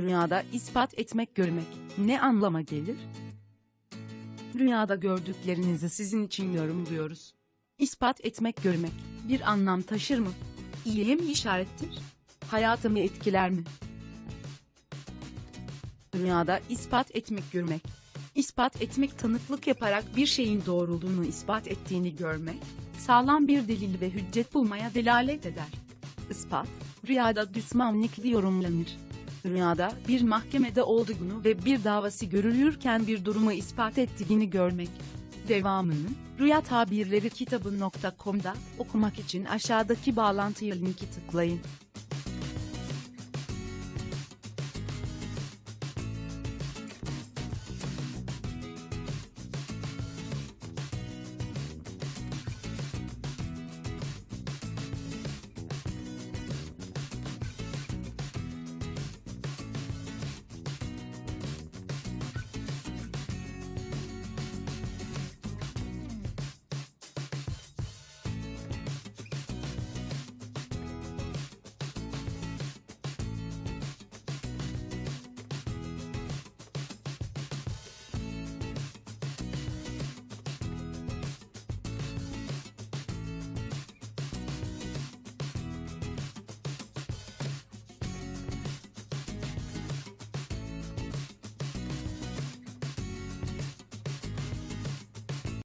Rüyada ispat etmek görmek ne anlama gelir? Rüyada gördüklerinizi sizin için yorumluyoruz. İspat etmek görmek bir anlam taşır mı? İyiye mi işarettir? Hayatımı etkiler mi? Rüyada ispat etmek görmek. İspat etmek tanıklık yaparak bir şeyin doğruluğunu ispat ettiğini görmek, sağlam bir delil ve hüccet bulmaya delalet eder. Ispat, rüyada düşmanlıklı yorumlanır. Rüyada bir mahkemede olduğunu ve bir davası görülürken bir durumu ispat ettiğini görmek. Devamını, Rüya Tabirleri kitabı.com'da okumak için aşağıdaki bağlantıya linki tıklayın.